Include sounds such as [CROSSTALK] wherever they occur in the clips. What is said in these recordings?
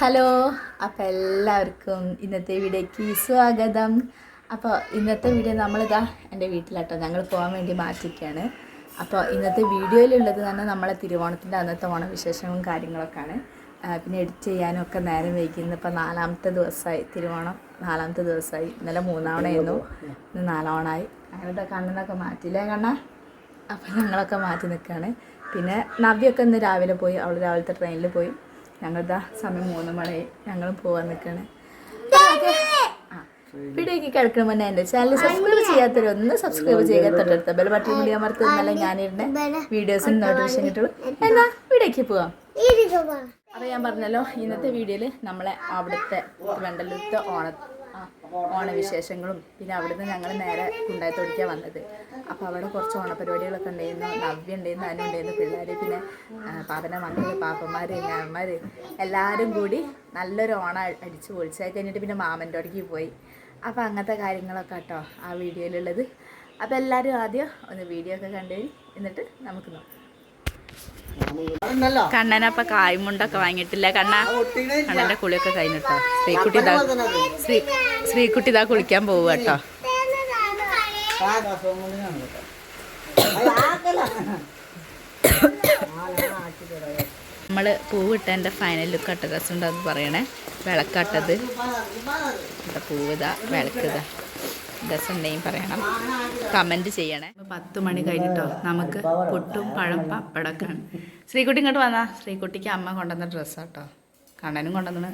Hello അപ്പോൾ എല്ലാവർക്കും ഇന്നത്തെ വീഡിയോയ്ക്ക് സ്വാഗതം. അപ്പോൾ ഇന്നത്തെ വീഡിയോ നമ്മളിതാ എന്റെ വീട്ടിലാട്ടോ. ഞങ്ങൾ പോകാൻ വേണ്ടി മാറ്റിയിരിക്കുകയാണ്. അപ്പോൾ ഇന്നത്തെ വീഡിയോയിലുള്ളത് തന്നെ നമ്മളെ തിരുവോണത്തിന്റെ അന്നത്തെ ഓണവിശേഷങ്ങളും കാര്യങ്ങളൊക്കെയാണ്. പിന്നെ എഡിറ്റ് ചെയ്യാനും ഒക്കെ നേരം വൈകിന്ന് ഇപ്പോൾ നാലാമത്തെ ദിവസമായി. തിരുവോണം നാലാമത്തെ ദിവസമായി. ഇന്നലെ മൂന്നാവണമായിരുന്നു ഇന്ന് നാലാവണമായി അങ്ങനത്തെ കണ്ണനൊക്കെ മാറ്റിയില്ലേ കണ്ണ? അപ്പം ഞങ്ങളൊക്കെ മാറ്റി നിൽക്കുകയാണ്. പിന്നെ നവ്യൊക്കെ ഇന്ന് രാവിലെ പോയി. അവൾ രാവിലത്തെ ട്രെയിനിൽ പോയി. ഞങ്ങളിതാ സമയം മൂന്ന് മണി. ഞങ്ങൾ പോവാൻ നിൽക്കണേ വീഡിയോക്ക് കേൾക്കുന്ന മുന്നേ എന്റെ ചാനൽ സബ്സ്ക്രൈബ് ചെയ്യാത്തവർ ഒന്ന് സബ്സ്ക്രൈബ് ചെയ്യുക തൊട്ടടുത്ത ബെൽ ബട്ടൺ കൂടി അമർത്തി ഇന്നലെ ഞാനിരുന്ന വീഡിയോസിന് നോട്ടിഫിക്കേഷൻ കിട്ടുള്ളൂ. എന്നാ വീഡിയോക്ക് പോവാം. അപ്പോൾ ഞാൻ പറഞ്ഞല്ലോ ഇന്നത്തെ വീഡിയോയിൽ നമ്മളെ അവിടുത്തെ വെണ്ടലൂരത്തെ ഓണ ആ, ഓണവിശേഷങ്ങളും പിന്നെ അവിടുന്ന് ഞങ്ങൾ നേരെ കുണ്ടായത്തോടിക്കാൻ വന്നത്. അപ്പോൾ അവിടെ കുറച്ച് ഓണപരിപാടികളൊക്കെ ഉണ്ടായിരുന്നു. നവ്യ ഉണ്ടായിരുന്നു അനു ഉണ്ടായിരുന്നു പിള്ളേർ പിന്നെ പാപ്പന മക്കൾ പാപ്പന്മാർ ഞാന്മാർ എല്ലാവരും കൂടി നല്ലൊരു ഓണം അടിച്ച് പൊളിച്ചായി കഴിഞ്ഞിട്ട് പിന്നെ മാമന്റെ അടുക്കി പോയി. അപ്പോൾ അങ്ങനത്തെ കാര്യങ്ങളൊക്കെ കേട്ടോ ആ വീഡിയോയിലുള്ളത്. അപ്പോൾ എല്ലാവരും ആദ്യം ഒന്ന് വീഡിയോ ഒക്കെ കണ്ടു എന്നിട്ട് നമുക്ക് നോക്കാം. കണ്ണനപ്പ കായ്മുണ്ടൊക്കെ വാങ്ങിയിട്ടില്ല. കണ്ണ കണ്ണന്റെ കുളിയൊക്കെ കഴിഞ്ഞിട്ടോ? ശ്രീകുട്ടി ഇതാ ശ്രീ ശ്രീകുട്ടി ഇതാ കുളിക്കാൻ പോവുക കേട്ടോ. നമ്മൾ എന്റെ ഫൈനൽ ലുക്ക് അട്ട ഡ്രസ്സുണ്ടെന്ന് പറയണേ. വിളക്കട്ടത്. പൂവിതാ വിളക്കിതാ രസമുണ്ടെങ്കിൽ പറയണം. കമന്റ് ചെയ്യണേ. പത്ത് മണി കഴിഞ്ഞിട്ടോ? നമുക്ക് പുട്ടും പഴം പപ്പടക്കാണ് ശ്രീകുട്ടി ഇങ്ങോട്ട് വന്നാ. ശ്രീകുട്ടിക്ക് അമ്മ കൊണ്ടുവന്ന ഡ്രസ്സാട്ടോ കണ്ണനും കൊണ്ടുവന്നു.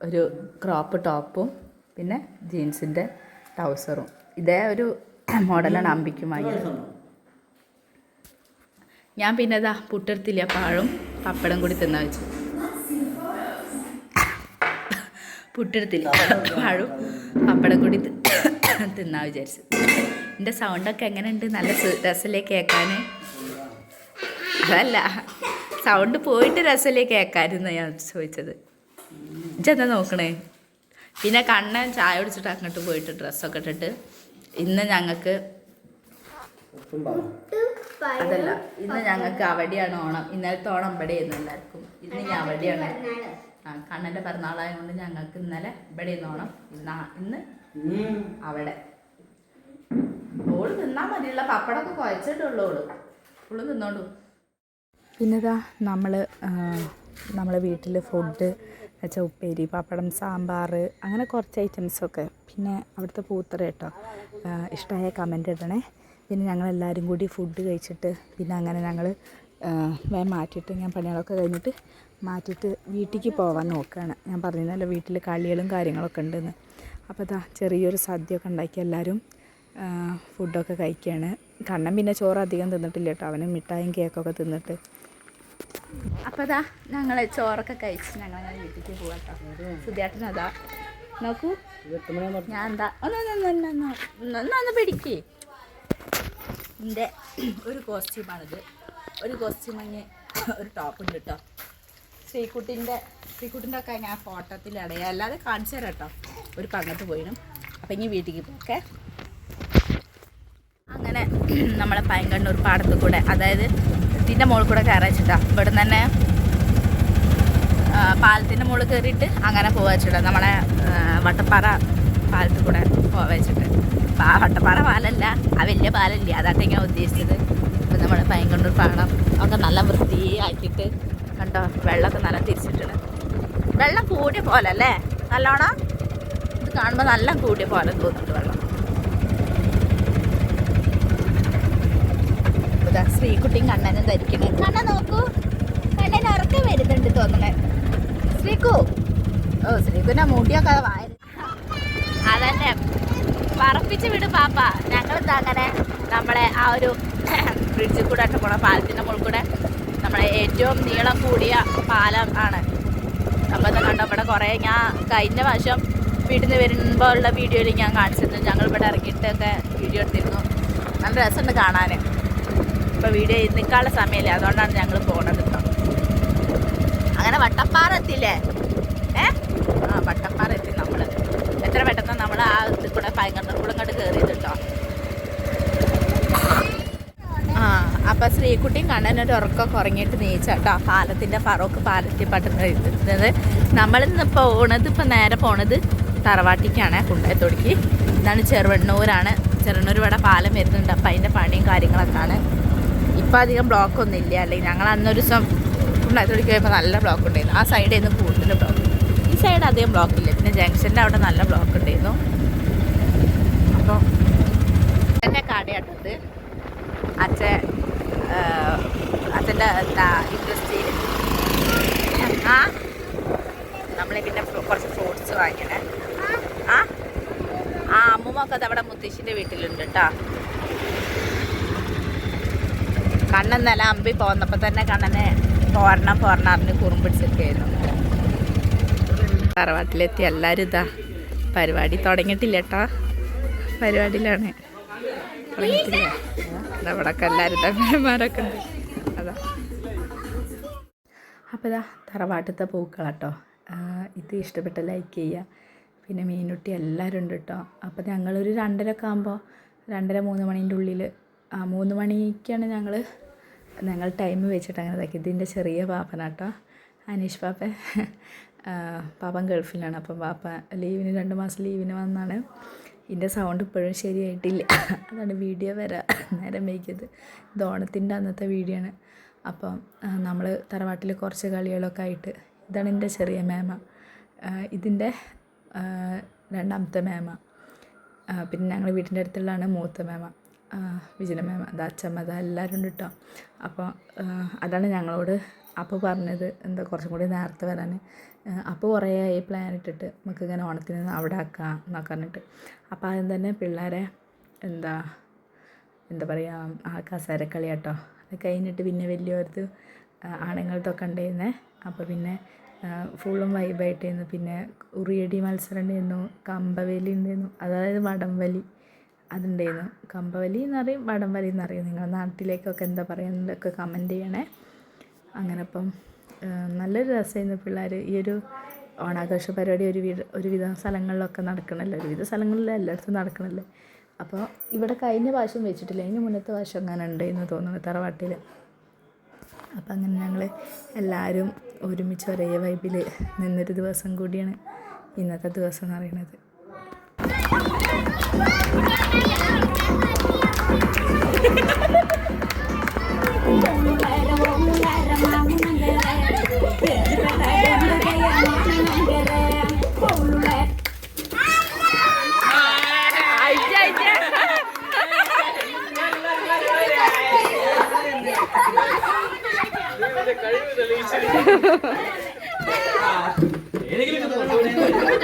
ഒരു ക്രോപ്പ് ടോപ്പും പിന്നെ ജീൻസിന്റെ ട്രൗസറും. ഇതേ ഒരു മോഡലാണ് അമ്പിക്കും വാങ്ങിയത്. ഞാൻ പിന്നെ ഇതാ പുട്ടെടുത്തില്ല പാഴും പപ്പടം കൂടി തിന്നാ വെച്ചു പുട്ടെടുത്തില്ല. പഴവും പപ്പടം കൂടി തിന്നാ വിചാരിച്ചു എന്റെ സൗണ്ടൊക്കെ എങ്ങനെയുണ്ട്? നല്ല രസമല്ലേ കേൾക്കാൻ അതല്ല സൗണ്ട് പോയിട്ട് രസമല്ലേ കേൾക്കാമായിരുന്നു ഞാൻ ചോദിച്ചത്. ഇജെന്താ നോക്കണേ? പിന്നെ കണ്ണൻ ചായ കുടിച്ചിട്ട് അങ്ങോട്ട് പോയിട്ട് ഡ്രസ്സൊക്കെ ഇട്ടിട്ട് ഇന്ന് ഞങ്ങൾക്ക് അതല്ല ഇന്ന് ഞങ്ങൾക്ക് അവിടെയാണ് ഓണം. ഇന്നലത്തെ ഓണം ഇവിടെയായിരുന്നു എല്ലാവർക്കും. ഇന്ന് ഞാൻ അവിടെയാണ്. കണ്ണന്റെ പിറന്നാളായതുകൊണ്ട് ഞങ്ങൾക്ക് ഇന്നലെ ഇവിടെ ഓണം. ഇന്ന് അവിടെ. ഓൾ തിന്നാ മതിയുള്ള പപ്പടമൊക്കെ കുഴച്ചിട്ടുള്ളൂ ഓൾ. ഓൾ പിന്നെതാ നമ്മൾ നമ്മളെ വീട്ടിൽ ഫുഡ് വെച്ചാൽ ഉപ്പേരി പപ്പടം സാമ്പാർ അങ്ങനെ കുറച്ച് ഐറ്റംസൊക്കെ പിന്നെ അവിടുത്തെ പൂത്തറ കേട്ടോ. ഇഷ്ടമായ കമന്റ് ഇടണേ. പിന്നെ ഞങ്ങളെല്ലാവരും കൂടി ഫുഡ് കഴിച്ചിട്ട് പിന്നെ അങ്ങനെ ഞങ്ങൾ വേഗം മാറ്റിയിട്ട് ഞാൻ പണികളൊക്കെ കഴിഞ്ഞിട്ട് മാറ്റിയിട്ട് വീട്ടിലേക്ക് പോകാൻ നോക്കുകയാണ്. ഞാൻ പറഞ്ഞിരുന്നല്ലോ വീട്ടിൽ കളികളും കാര്യങ്ങളൊക്കെ ഉണ്ടെന്ന്. അപ്പോൾ ഇതാ ചെറിയൊരു സദ്യയൊക്കെ ഉണ്ടാക്കി എല്ലാവരും ഫുഡൊക്കെ കഴിക്കുകയാണ്. കണ്ണൻ പിന്നെ ചോറ് അധികം തിന്നിട്ടില്ല കേട്ടോ. അവന് മിഠായും കേക്കൊക്കെ തിന്നിട്ട്. അപ്പോൾ അതാ ഞങ്ങൾ ചോറൊക്കെ കഴിച്ച് ഞങ്ങൾ അങ്ങനെ വീട്ടിലേക്ക് പോകാം കേട്ടോ. അതാ. നോക്കൂ. ഞാൻ എന്താ? ഒന്ന് പിടിക്കേ. എന്റെ ഒരു കോസ്റ്റ്യൂമാണിത് ഒരു കോസ്റ്റ്യൂം മഞ്ഞ് ഒരു ടോപ്പ് ഉണ്ട് കേട്ടോ ശ്രീകുട്ടിന്റെ ശ്രീകുട്ടിന്റെ ഒക്കെ ഞാൻ ഫോട്ടോത്തിൽ അടയാ അല്ലാതെ കാണിച്ചു തരാം കേട്ടോ ഒരു പങ്കത്ത് പോയിനും. അപ്പം ഇനി വീട്ടിലേക്ക് പോക്കെ അങ്ങനെ നമ്മളെ പയങ്കണ്ണൂർ പാടത്ത് കൂടെ അതായത് ഇതിന്റെ മുകളിൽ കൂടെ കയറിച്ചിട്ടാ ഇവിടെ തന്നെ പാലത്തിന്റെ മുകളിൽ കയറിയിട്ട് അങ്ങനെ പോവാ വെച്ചിട്ടാ. നമ്മളെ വട്ടപ്പാറ പാലത്ത് കൂടെ ആ വട്ടപ്പാറ പാലല്ല ആ വലിയ പാലല്ലേ. അതാട്ടെ ഞാൻ ഉദ്ദേശിച്ചത്. നമ്മൾ പൈങ്കണ്ണൂർ പാടം. ഒക്കെ നല്ല വൃത്തിയാക്കിയിട്ട് കണ്ടോ വെള്ളമൊക്കെ നല്ല തിരിച്ചിട്ടുണ്ട്. വെള്ളം കൂടിയ പോലെ അല്ലേ നല്ലോണം? ഇത് കാണുമ്പോൾ നല്ല കൂടിയ പോലെ തോന്നുന്നുണ്ട് വെള്ളം. ശ്രീകുട്ടിയും കണ്ണനും ധരിക്കണേ. കണ്ണ നോക്കൂ. കണ്ണൻ ഉറക്കം വരുന്നുണ്ട് തോന്നണേ. ശ്രീകു. ഓ ശ്രീകുന മുടിയൊക്കെ വായ അതന്നെ. പറപ്പിച്ച് വിട് പാപ്പ. ഞങ്ങൾ അങ്ങനെ നമ്മളെ ആ ഒരു [COUGHS] ബ്രിഡ്ജിൽ കൂടെ ഒക്കെ പോകണം പാലത്തിന്റെ മുകളിൽ കൂടെ നമ്മളെ ഏറ്റവും നീളം കൂടിയ പാലം ആണ്. അപ്പോൾ ഇത് കണ്ടോ ഇവിടെ കുറേ ഞാൻ കഴിഞ്ഞ പ്രാവശ്യം വീട്ടിൽ നിന്ന് വരുമ്പോൾ ഉള്ള വീഡിയോയിൽ ഞാൻ കാണിച്ചിരുന്നു. ഞങ്ങൾ ഇവിടെ ഇറങ്ങിയിട്ടൊക്കെ വീഡിയോ എടുത്തിരുന്നു. നല്ല രസമുണ്ട് കാണാൻ ഇപ്പോൾ വീഡിയോ നിൽക്കാനുള്ള സമയമില്ല അതുകൊണ്ടാണ് ഞങ്ങൾ പോകണത് കേട്ടോ അങ്ങനെ വട്ടപ്പാറ എത്തില്ലേ ഏ? ആ വട്ടപ്പാറ എത്തി നമ്മൾ എത്ര പെട്ടെന്ന് ഇതിൽ കൂടെ പൈങ്കണ്ണൂർ കയറിയത് ആ അപ്പൊ ശ്രീകുട്ടിയും കണ്ണനൊരു ഉറക്കം കുറങ്ങിയിട്ട് നീച്ചാട്ടോ പാലത്തിന്റെ ഫറോക്ക് പാലത്തിൽ പട്ടുന്നത് നമ്മളിന്ന് പോണത് ഇപ്പൊ നേരെ പോണത് തറവാട്ടിക്കാണ് കുണ്ടയത്തൊടിക്ക്. ഇതാണ് ചെറുവണ്ണൂരാണ്. ചെറുവണ്ണൂർ ഇവിടെ പാലം വരുന്നുണ്ട്. അപ്പം അതിന്റെ പണിയും കാര്യങ്ങളൊക്കെ ആണ് ഇപ്പം അധികം ബ്ലോക്ക് ഒന്നും ഇല്ല. അല്ലെങ്കിൽ ഞങ്ങൾ അന്നൊരു ദിവസം കുണ്ടായത്തോടിക്ക് പോയപ്പോൾ നല്ല ബ്ലോക്ക് ഉണ്ടായിരുന്നു. ആ സൈഡിൽ നിന്ന് കൂടുതൽ ബ്ലോക്ക്. ഈ സൈഡ് അധികം ബ്ലോക്ക് ഇല്ല. പിന്നെ ജംഗ്ഷന്റെ അവിടെ നല്ല ബ്ലോക്ക് ഉണ്ടായിരുന്നു അപ്പോൾ എന്റെ കടയാട്ടത് അച്ഛൻ അച്ഛന്റെ ഇൻഡസ്ട്രിയിൽ ആ? നമ്മൾ പിന്നെ കുറച്ച് ഫ്രൂട്ട്സ് വാങ്ങിക്കണേ ആ? ആ അമ്മുമ്മൊക്കെ അത് അവിടെ മുത്തശ്ശിന്റെ വീട്ടിലുണ്ട് കേട്ടോ കണ്ണൻ നില അമ്പി പോന്നപ്പോൾ തന്നെ കണ്ണനെ പോരണം പോരണറിന് കുറുമ്പിടിച്ചിരിക്കുകയായിരുന്നു തറവാട്ടിലെത്തി എല്ലാവരും ഇതാ. പരിപാടി തുടങ്ങിയിട്ടില്ല കേട്ടോ പരിപാടിയിലാണ്. തുടങ്ങിയിട്ടില്ല അതാ ഇവിടെയൊക്കെ എല്ലാവരും തമ്മിലന്മാരൊക്കെ ഉണ്ട്. അതാ. അപ്പോൾ ഇതാ തറവാട്ടത്തെ പൂക്കളാട്ടോ. ഇത് ഇഷ്ടപ്പെട്ട ലൈക്ക് ചെയ്യുക പിന്നെ മീനുട്ടി എല്ലാവരും ഉണ്ട് കേട്ടോ അപ്പോൾ ഞങ്ങളൊരു രണ്ടരക്കെ ആകുമ്പോൾ രണ്ടര മൂന്ന് മണീന്റെ ഉള്ളിൽ ആ മൂന്ന് മണിക്കാണ് ഞങ്ങൾ ഞങ്ങൾ ടൈം വെച്ചിട്ട് അങ്ങനെ ഇതാക്കി. ഇതിന്റെ ചെറിയ പാപ്പനാട്ടോ. അനീഷ് പാപ്പൻ ആ, പാപ്പൻ ഗൾഫിലാണ്. അപ്പം പാപ്പ ലീവിന് രണ്ട് മാസം ലീവിന് വന്നാണ്. ഇതിന്റെ സൗണ്ട് ഇപ്പോഴും ശരിയായിട്ടില്ല. അതാണ് വീഡിയോ വരാ നേരം വൈകിയത്. ഇത് ഓണത്തിന്റെ അന്നത്തെ വീഡിയോ ആണ്. അപ്പം നമ്മൾ തറവാട്ടിൽ കുറച്ച് കളികളൊക്കെ ആയിട്ട് ഇതാണ് എന്റെ ചെറിയ മേമ. ഇതിന്റെ രണ്ടാമത്തെ മേമ. പിന്നെ ഞങ്ങൾ വീട്ടിന്റെ അടുത്തുള്ളതാണ് മൂത്ത മേമ. വിജന മേമ. അത് അച്ഛമ്മ അത് എല്ലാവരും ഉണ്ട് കേട്ടോ അപ്പോൾ അതാണ് ഞങ്ങളോട് അപ്പോൾ പറഞ്ഞത് എന്താ കുറച്ചും കൂടി നേരത്തെ വരാൻ അപ്പോൾ കുറേ ഈ പ്ലാൻ ഇട്ടിട്ട് നമുക്ക് ഇങ്ങനെ ഓണത്തിന് അവിടെ ആക്കാം എന്നൊക്കെ പറഞ്ഞിട്ട്. അപ്പോൾ ആദ്യം തന്നെ പിള്ളേരെ എന്താ എന്താ പറയുക ആ കസേരക്കളി കേട്ടോ അത് കഴിഞ്ഞിട്ട് പിന്നെ വലിയവരത് ആണുങ്ങളതൊക്കെ ഉണ്ടായിരുന്നേ. അപ്പോൾ പിന്നെ ഫുള്ളും വൈബായിട്ടായിരുന്നു പിന്നെ ഉറിയടി മത്സരം ഉണ്ടായിരുന്നു കമ്പവലി ഉണ്ടായിരുന്നു അതായത് വടംവലി അതുണ്ടായിരുന്നു. കമ്പവലി എന്നറിയും വടംവലി എന്നറിയും നിങ്ങളുടെ നാട്ടിലേക്കൊക്കെ എന്താ പറയുന്നതൊക്കെ കമന്റ് ചെയ്യണേ? അങ്ങനെ അപ്പം നല്ലൊരു രസമായിരുന്നു പിള്ളേർ ഈ ഒരു ഓണാഘോഷ പരിപാടി ഒരു വിധ ഒരുവിധ സ്ഥലങ്ങളിലൊക്കെ നടക്കണല്ലോ? ഒരുവിധ സ്ഥലങ്ങളിൽ എല്ലായിടത്തും നടക്കണല്ലേ? അപ്പോൾ ഇവിടെ കഴിഞ്ഞ പ്രാവശ്യം വെച്ചിട്ടില്ല. അതിന് മുന്നത്തെ പ്രാവശ്യം അങ്ങനെ ഉണ്ടെന്ന് തോന്നുന്നു തറവാട്ടിൽ അപ്പം അങ്ങനെ ഞങ്ങൾ എല്ലാവരും ഒരുമിച്ച് ഒരേ വൈബിൽ നിന്നൊരു ദിവസം കൂടിയാണ് ഇന്നത്തെ ദിവസം എന്ന് പറയുന്നത്. [LAUGHS]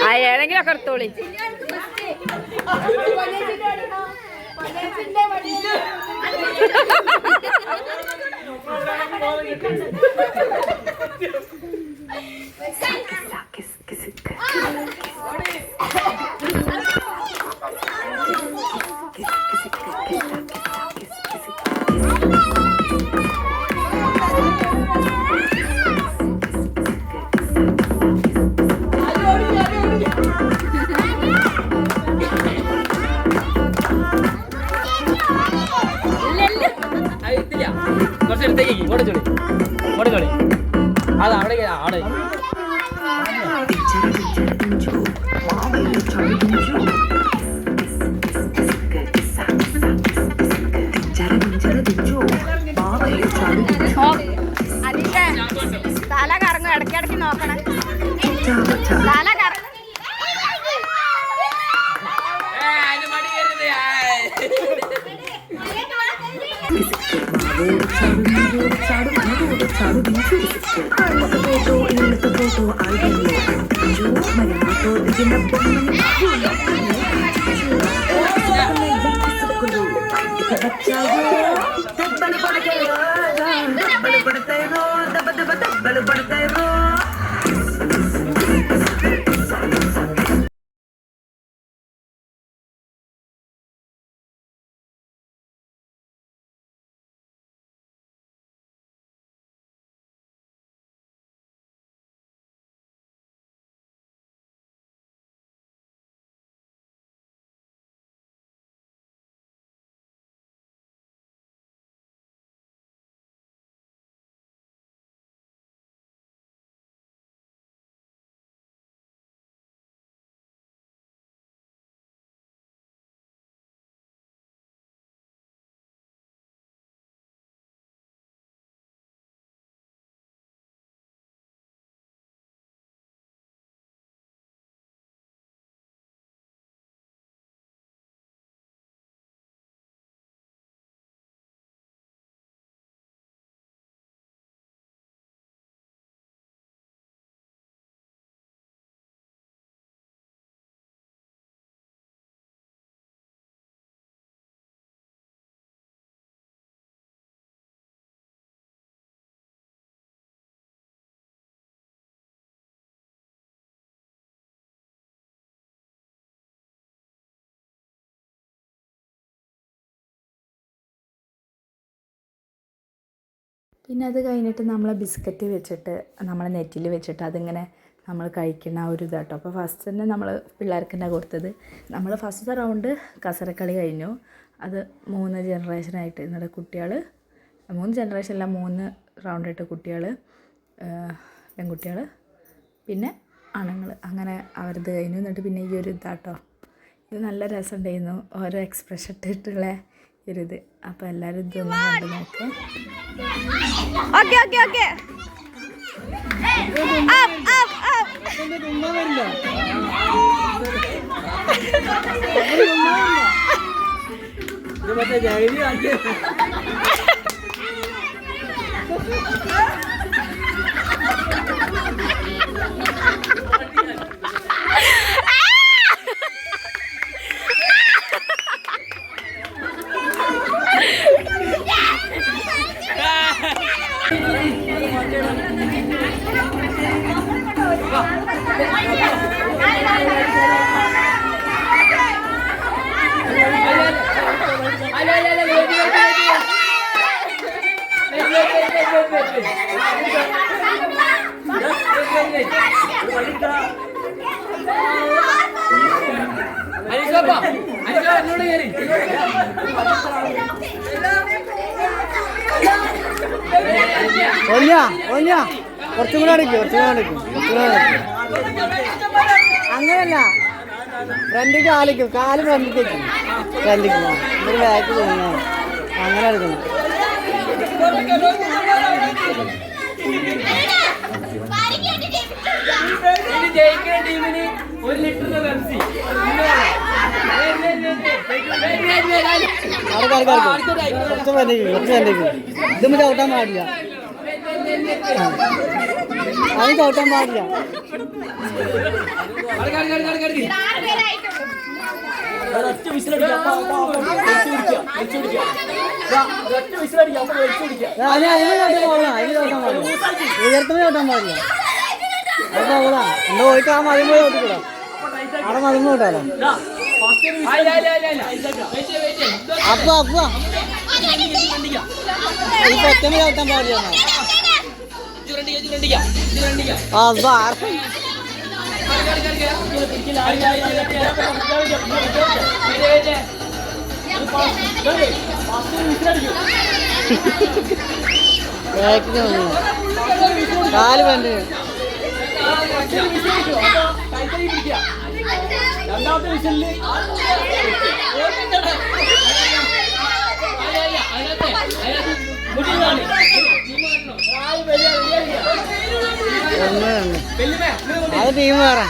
ആ ഏതെങ്കിലും ഒക്കെ എടുത്തോളി അത് ഒരു ചാടു മലയുടെ ഒരു ചാടു ബീച്ച് വിസിറ്റ് കണ്ണൊക്കെ പോട്ടോ ഇന്നത്തെ പോട്ടോ ആയിരല്ലോ അഞ്ചു മരണാട്ടോ ഇതിന്റെ പൊന്നു പിന്നെ അത് കഴിഞ്ഞിട്ട് നമ്മൾ ബിസ്ക്കറ്റ് വെച്ചിട്ട് നമ്മൾ നെറ്റിൽ വെച്ചിട്ട് അതിങ്ങനെ നമ്മൾ കഴിക്കുന്ന ആ ഒരു ഇതാട്ടോ. അപ്പോൾ ഫസ്റ്റ് തന്നെ നമ്മൾ പിള്ളേർക്ക് തന്നെ കൊടുത്തത്. നമ്മൾ ഫസ്റ്റത്തെ റൗണ്ട് കസരക്കളി കഴിഞ്ഞു. അത് മൂന്ന് ജനറേഷനായിട്ട് ഇന്നലെ കുട്ടികൾ മൂന്ന് ജനറേഷനല്ല മൂന്ന് റൗണ്ടായിട്ട് കുട്ടികൾ പെൺകുട്ടികൾ പിന്നെ ആണുങ്ങൾ. അങ്ങനെ അവരത് കഴിഞ്ഞു. എന്നിട്ട് പിന്നെ ഈ ഒരു ഇതാട്ടോ. ഇത് നല്ല രസമുണ്ടായിരുന്നു. ഓരോ എക്സ്പ്രഷൻ ഇട്ടിട്ടുള്ള ഒരു അപ്പം അപ്പോൾ എല്ലാവരും ഇതൊന്നും കണ്ടു നോക്കുക ഓക്കെ ഓക്കെ ഓക്കെ. ഇത് മറ്റേ ജൈവി കാണിച്ചു കുറച്ചും കൂടെ അടിക്കും കുറച്ചും കൂടെ അടിക്കും കുറച്ചും കൂടെ അടിക്കും. അങ്ങനല്ല. ഫ്രണ്ടിക്ക് കാലിക്കും കാൽ ഫ്രണ്ടിക്ക് വെക്കും. ഫ്രണ്ടിക്ക് എന്നിട്ട് ബാക്ക് തോന്നുന്നു അങ്ങനെ എടുക്കണം. ജയിക്കുന്ന ടീമിന് ഒരു ലിറ്ററിന്റെ പെപ്സി. അവിടെ കറക്കി കുറച്ച് ഫ്രണ്ടിക്ക് കുറച്ച് ഫ്രണ്ടിക്ക് ഇതും ചവിട്ടാൻ പാടില്ല. ആ. അതിന് ചവിട്ടാൻ പാടില്ല. ഒരൊറ്റ വിസിലടിക്കാം. ഒരൊറ്റ വിസിലടിക്കാം. അതിന് ചവിട്ടാൻ പാടില്ല. അത് എന്താ പോയിട്ട് ആ മതിമ ഓട്ടിക്കൂടാ അവിടെ മതിമ വിട്ടാലോ? അപ്പൊ അപ്പൊ അല്ല അല്ല വെയിറ്റ് വെയിറ്റ് അപ്പ അപ്പ. ഈ പെട്ടെന്ന് ചവിട്ടാൻ പാടില്ല കാൽ വേണ്ട? രണ്ടാമത്തെ വിഷലിൽ രണ്ട് അത് ടീം വേറെ.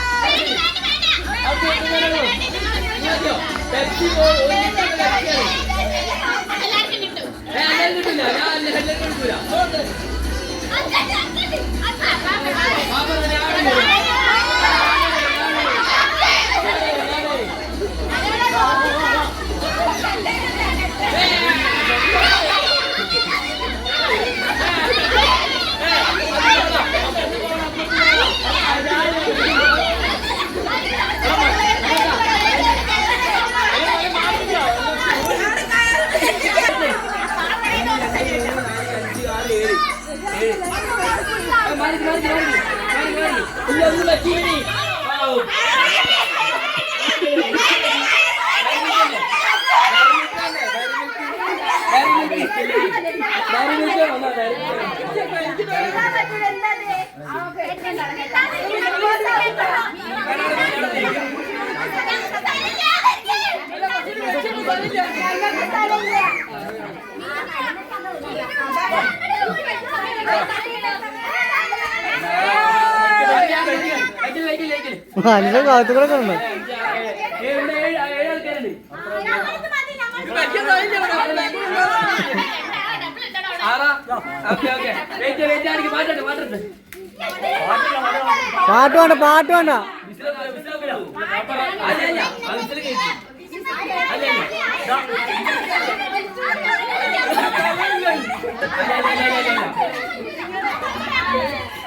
മനുഷ്യ കാത്തുകൂടെ ഉണ്ട്. പാട്ട് വേണ്ട പാട്ട് വേണ്ട.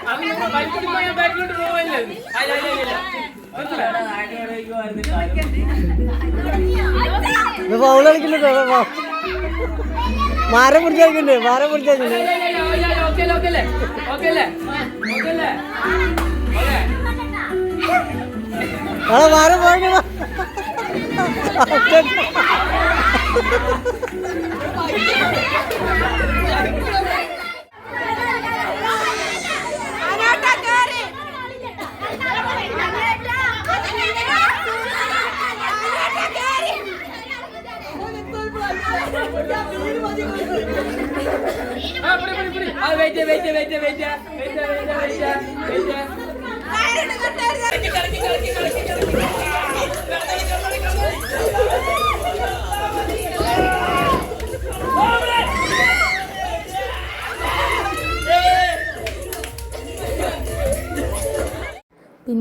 അങ്ങനെ വൈകിട്ട് പോയാൽ അല്ല അല്ല അല്ല മാരം പിടിച്ചേക്കുന്നുണ്ട് മാരം പിടിച്ചേക്കുന്നുണ്ട് ആ മാരം പോയി wait wait wait wait wait wait wait wait പിന്നെ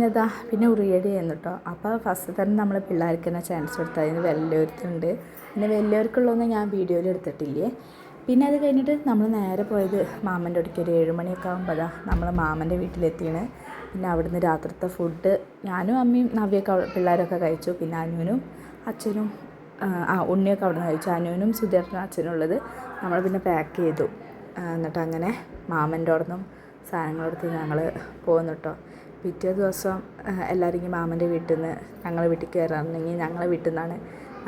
ഇതാ പിന്നെ ഉറിയടി ആയിരുന്നു കേട്ടോ അപ്പോൾ ഫസ്റ്റ് തന്നെ നമ്മൾ പിള്ളേർക്ക് തന്നെ ചാൻസ് കൊടുത്തത് അതിന് വലിയവർക്കുണ്ട് പിന്നെ വലിയവർക്കുള്ളതൊന്നും ഞാൻ വീഡിയോയിൽ എടുത്തിട്ടില്ലേ. പിന്നെ അത് കഴിഞ്ഞിട്ട് നമ്മൾ നേരെ പോയത് മാമന്റെ അടുക്ക് ഒരു ഏഴുമണിയൊക്കെ ആകുമ്പോഴാണ് നമ്മൾ മാമന്റെ വീട്ടിലെത്തിയാണ്. പിന്നെ അവിടുന്ന് രാത്രിത്തെ ഫുഡ് ഞാനും അമ്മയും നവ്യൊക്കെ പിള്ളേരൊക്കെ കഴിച്ചു. പിന്നെ അനുവിനും അച്ഛനും ആ, ഉണ്ണിയൊക്കെ അവിടെ നിന്ന് കഴിച്ചു. അനുവിനും അച്ഛനും ഉള്ളത് നമ്മൾ പിന്നെ പാക്ക് ചെയ്തു. എന്നിട്ട് അങ്ങനെ മാമന്റെ അവിടെ നിന്നും സാധനങ്ങളെടുത്ത് ഞങ്ങൾ പോകുന്നു കേട്ടോ പിറ്റേ ദിവസം എല്ലാവരും ഇങ്ങനെ മാമന്റെ വീട്ടിൽ നിന്ന് ഞങ്ങളെ വീട്ടിൽ കയറാറുണ്ടെങ്കിൽ ഞങ്ങളെ വീട്ടിൽ നിന്നാണ്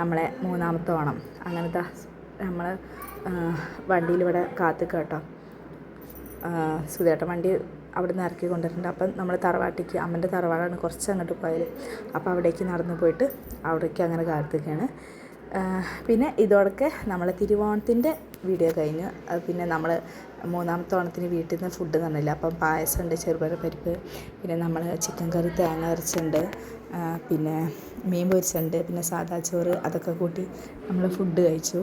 നമ്മളെ മൂന്നാമത്തെ ഓണം. അങ്ങനത്തെ നമ്മൾ വണ്ടിയിൽ ഇവിടെ കാത്തു കേട്ടോ. സുധേട്ടൻ വണ്ടി അവിടെ നിന്ന് ഇറക്കി കൊണ്ടുവരുന്നുണ്ട്. അപ്പം നമ്മൾ തറവാട്ടിക്ക് അമ്മന്റെ തറവാടാണ് കുറച്ച് അങ്ങോട്ട് പോയത്. അപ്പോൾ അവിടേക്ക് നടന്നു പോയിട്ട് അവിടേക്ക് അങ്ങനെ കാത്തിരിക്കുകയാണ് പിന്നെ ഇതോടൊക്കെ നമ്മളെ തിരുവോണത്തിന്റെ വീഡിയോ കഴിഞ്ഞു അത് പിന്നെ നമ്മൾ മൂന്നാമത്തെ ഓണത്തിന് വീട്ടിൽ നിന്ന് ഫുഡ് തന്നില്ല അപ്പം പായസമുണ്ട് ചെറുപയർ പരിപ്പ് പിന്നെ നമ്മൾ ചിക്കൻ കറി തേങ്ങ അരച്ചുണ്ട് പിന്നെ മീൻ പൊരിച്ചുണ്ട് പിന്നെ സാദാ ചോറ് അതൊക്കെ കൂട്ടി നമ്മൾ ഫുഡ് കഴിച്ചു.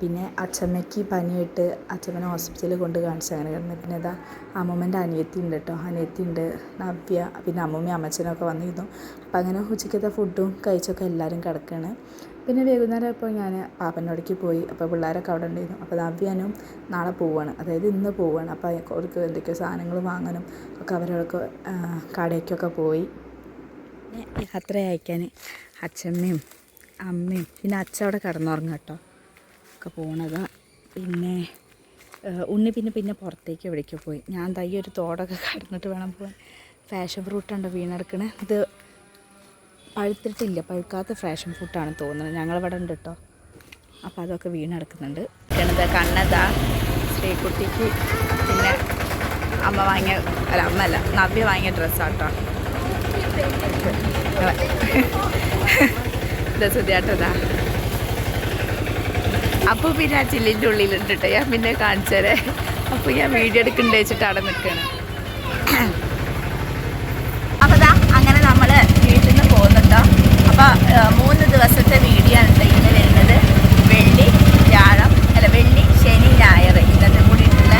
പിന്നെ അച്ചമ്മയ്ക്ക് പനിയിട്ട് അച്ചമ്മനെ ഹോസ്പിറ്റലിൽ കൊണ്ട് കാണിച്ചു അങ്ങനെ കിടന്നു. പിന്നെ ഇതാ അമ്മമ്മന്റെ അനിയത്തി ഉണ്ട് കേട്ടോ അനിയത്തി ഉണ്ട് നവ്യ പിന്നെ അമ്മമ്മയും അമ്മച്ചനൊക്കെ വന്നിരുന്നു. അപ്പം അങ്ങനെ ഉച്ചയ്ക്കത്തെ ഫുഡും കഴിച്ചൊക്കെ എല്ലാവരും കിടക്കുകയാണ് പിന്നെ വൈകുന്നേരം ഇപ്പോൾ ഞാൻ പാപ്പനോടേക്ക് പോയി. അപ്പോൾ പിള്ളേരൊക്കെ അവിടെ ഉണ്ടായിരുന്നു. അപ്പോൾ നവ്യാനും നാളെ പോവുകയാണ് അതായത് ഇന്ന് പോവുകയാണ് അപ്പോൾ അവർക്ക് എന്തൊക്കെയോ സാധനങ്ങൾ വാങ്ങാനും ഒക്കെ അവരൊക്കെ കടയ്ക്കൊക്കെ പോയി. യാത്ര അയക്കാൻ അച്ഛമ്മയും അമ്മയും പിന്നെ അച്ഛൻ അവിടെ കിടന്നുറങ്ങും കേട്ടോ. ഒക്കെ പോണത്. പിന്നെ ഉണ്ണി പിന്നെ പിന്നെ പുറത്തേക്ക് എവിടേക്കോ പോയി. ഞാൻ തൈ ഒരു തോടൊക്കെ കടന്നിട്ട് വേണം പോകാൻ ഫാഷൻ ഫ്രൂട്ടുണ്ട് വീണെടുക്കണേ? ഇത് പഴുത്തിട്ടില്ല. പഴുക്കാത്ത ഫ്രാഷൻ ഫുഡാണ് തോന്നുന്നത്. ഞങ്ങളിവിടെ ഉണ്ട് കേട്ടോ അപ്പോൾ അതൊക്കെ വീണെടുക്കുന്നുണ്ട്. കിണത് കണ്ണതാ. ശ്രീകുട്ടിക്ക് പിന്നെ അമ്മ വാങ്ങിയ അല്ല അമ്മ അല്ല നവ്യ വാങ്ങിയ ഡ്രസ്സാട്ടോ [LAUGHS] ഇതാ സുധിയാട്ടതാ അപ്പോൾ പിന്നെ ആ ചില്ലിന്റെ ഉള്ളിലുണ്ട് കേട്ടോ ഞാൻ പിന്നെ കാണിച്ചു അപ്പോൾ ഞാൻ വീഡിയോ എടുക്കണ്ടേ വെച്ചിട്ട് അവിടെ നിൽക്കുകയാണ് മൂന്ന് ദിവസത്തെ വീഡിയോ ആണ് ഇന്ന് വരുന്നത്. വെള്ളി വ്യാഴം അല്ല വെള്ളി ശനി ഞായർ ഇന്നത്തെ കൂടിയിട്ടുള്ള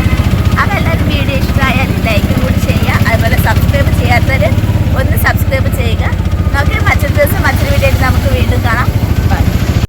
അതെല്ലാവരും വീഡിയോ ഇഷ്ടമായാൽ ലൈക്കും കൂടി ചെയ്യുക. അതുപോലെ സബ്സ്ക്രൈബ് ചെയ്യാത്തവർ ഒന്ന് സബ്സ്ക്രൈബ് ചെയ്യുക. നമുക്ക് മറ്റൊരു ദിവസം മറ്റൊരു വീഡിയോ നമുക്ക് വീണ്ടും കാണാം.